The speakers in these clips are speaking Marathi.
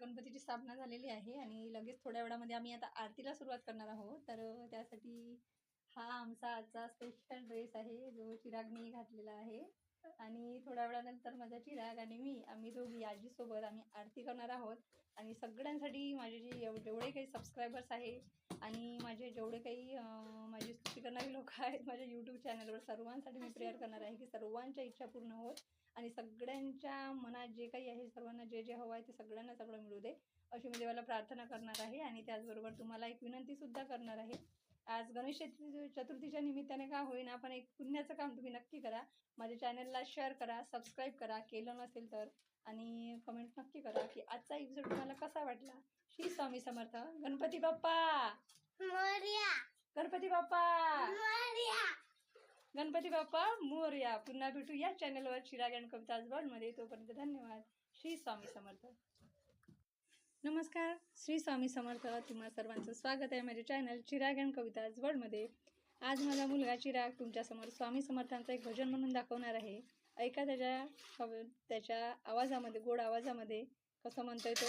गणपतीची स्थापना झालेली आहे आणि लगेच थोड्या वेळामध्ये आम्ही आता आरतीला सुरुवात करणार आहोत. तर त्यासाठी हा आमचा आजचा स्पेशल ड्रेस आहे जो चिरागने घातलेला आहे. आणि थोड्या वेळानंतर माझा चिराग आणि मी आम्ही दोघी आजीसोबत आम्ही आरती करणार आहोत. आणि सगळ्यांसाठी माझे जे जेवढे काही सबस्क्रायबर्स आहे आणि माझे जेवढे काही माझी स्तुती करणारी लोक आहेत माझ्या यूट्यूब चॅनलवर सर्वांसाठी मी प्रेयर करणार आहे की सर्वांच्या इच्छा पूर्ण होत आणि सगळ्यांच्या मनात जे काही आहे सर्वांना जे जे हवं आहे ते सगळ्यांना सगळं मिळू दे अशी मी देवाला प्रार्थना करणार आहे. आणि त्याचबरोबर तुम्हाला एक विनंतीसुद्धा करणार आहे आज गणेश चतुर्थी चतुर्थीच्या निमित्ताने का होईना पण एक पुण्याचं काम तुम्ही नक्की करा. माझ्या चॅनलला शेअर करा सबस्क्राईब करा केलं नसेल तर. आणि कमेंट नक्की करा की आजचा एपिसोड तुम्हाला कसा वाटला? श्री स्वामी समर्थ. गणपती बाप्पा! मोरया. गणपती बाप्पा! मोरया. गणपती बाप्पा मोरया. पुन्हा भेटू या चॅनलवर चिराग अँड कविता मध्ये तोपर्यंत धन्यवाद. श्री स्वामी समर्थ. नमस्कार श्री स्वामी समर्थ. तुम्हा सर्वांचं स्वागत आहे माझ्या चॅनल चिराग अँड कविता मध्ये आज माझा मुलगा चिराग तुमच्यासमोर स्वामी समर्थांचं एक भजन म्हणून दाखवणार आहे. ऐका त्याच्या कव- त्याच्या आवाजामध्ये गोड आवाजामध्ये कसं म्हणतोय तो?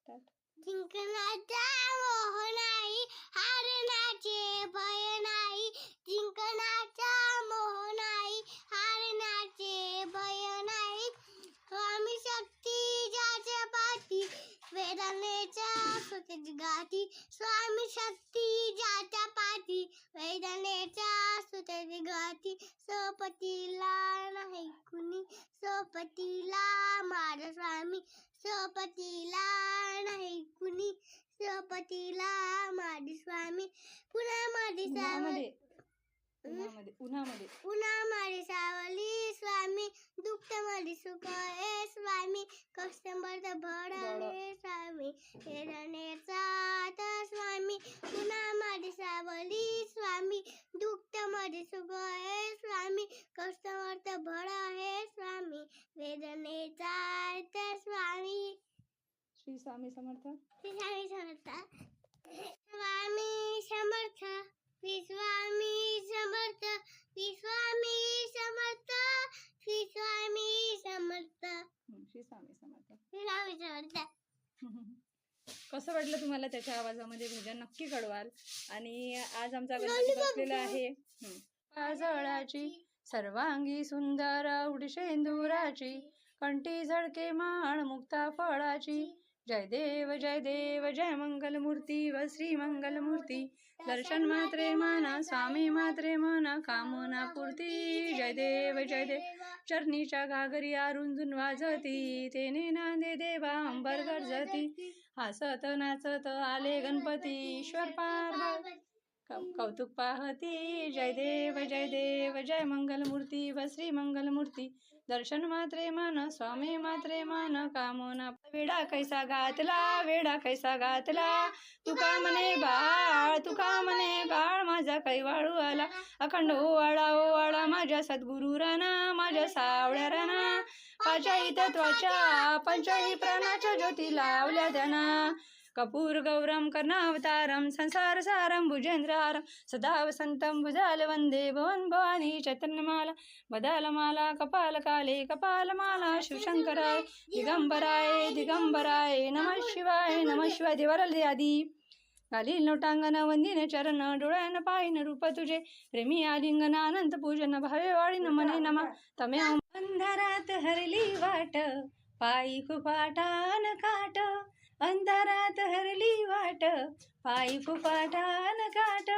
स्टार्ट वेदनेच्या सुतेची गाठी स्वामी शक्ती ज्याच्या पाठी वेदनेच्या सुतेची गाठी सोपतीला नाही कुणी. सोपतीला माझा स्वामी सोपतीला नाही कुणी. सोपतीला माझे स्वामी पुन्हा माझे सावली. उन्हामध्ये उन्हामध्ये. सावली. स्वामी दुःख माझे सुख हे स्वामी कस्टमर भड हे स्वामी वेदनेचा तर स्वामी पुन्हा माझे सावली स्वामी दुःख माझे सुख हे स्वामी कस्टमर भड हे स्वामी वेदनेचा तर स्वामी. श्री स्वामी समर्थ. श्री स्वामी समर्थ. स्वामी समर्थ. श्री स्वामी कसं वाटलं तुम्हाला त्याच्या आवाजामध्ये? भजन नक्की कळवाल. आणि आज आमचा गणपती बसलेला आहे. पाजळाची सर्वांगी सुंदर उडशेंदुराची कंठी झळके माळ मुक्ता फळाची जय देव जय देव जय मंगल मूर्ती व श्री मंगल मूर्ती दर्शन मात्रे माना स्वामी मात्रे माना कामना पूर्ती। जय देव जय देव। चरणीच्या घागरी रुंजून वाजती तेने नांदे देवा अंबर गरजती। हसत नाचत आले गणपती ईश्वर पार्वती। कौतुक पाहती. जय देव जय देव जय मंगल मूर्ती व श्री मंगल मूर्ती दर्शन मात्रे मान स्वामी मात्रे मान कामोना वेडा कैसा घातला वेडा कैसा घातला तुका म्हणे बाळ तुका म्हणे बाळ माझा कैवाळू आला. अखंड ओवाळा ओवाळा माझ्या सद्गुरु राणा माझ्या सावळ्या राणा पाचाई तत्वाच्या पंचाही प्राणाच्या ज्योती लावल्या त्यांना. कपूर गौरम कर्णावतारम संसार सारम भुजेंद्रारम सदा वसंतम भुजाल वंदे भवन भवानी चैतन्यमाला बदालमाला कपाल काले कपालमाला शिवशंकराय दिगंबराय दिगंबराय नमः शिवाय नमः शिवाय देवाला आदी घालील लोटांगण वंदिन चरण डोळ्यान पायन रूप तुझे प्रेमी आलिंगन अनंत पूजन भावे वाळी नमने नमा तमे अंधारात हरली वाट पायी फुफाटान काट अंधारात हरली वाट पायी फुफाटान काट.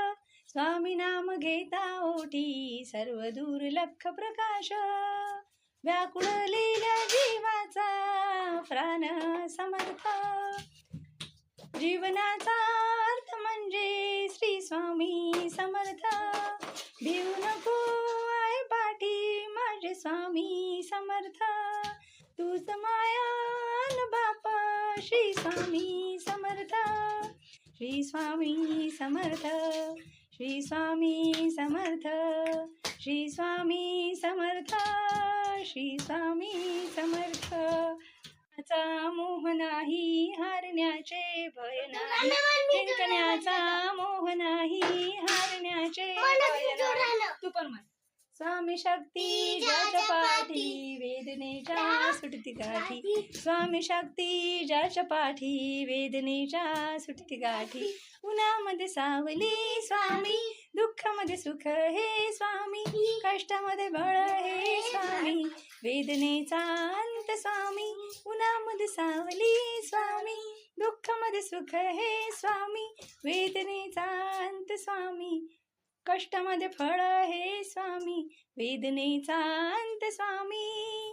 स्वामी नाम घेता ओठी सर्व दूर लख प्रकाश. व्याकुळलेल्या जीवाचा प्राण समर्थ. जीवनाचा अर्थ म्हणजे श्री स्वामी समर्थ. भिवू नको आय पाठी माझे स्वामी समर्थ. तूच माया श्री स्वामी समर्थ. श्री स्वामी समर्थ. श्री स्वामी समर्थ. श्री स्वामी समर्थ. श्री स्वामी समर्थ. चा मोह नाही हारण्याचे भय नाही. जिंकण्याचा मोह नाही हारण्याचे भय नाही. तू पण स्वामी शक्ती ज्याच्या पाठी वेदनेच्या सुटती गाठी। स्वामी शक्ती ज्याच्या पाठी वेदनेच्या सुटती गाठी। उन्हामध्ये सावली स्वामी दुःखामध्ये सुख हे स्वामी कष्टामध्ये बळ हे स्वामी वेदनेचा अंत स्वामी। उन्हामध्ये सावली स्वामी दुःखामध्ये सुख हे स्वामी वेदनेचा अंत स्वामी कष्टामध्ये फळ हे स्वामी वेदनेचा अंत स्वामी।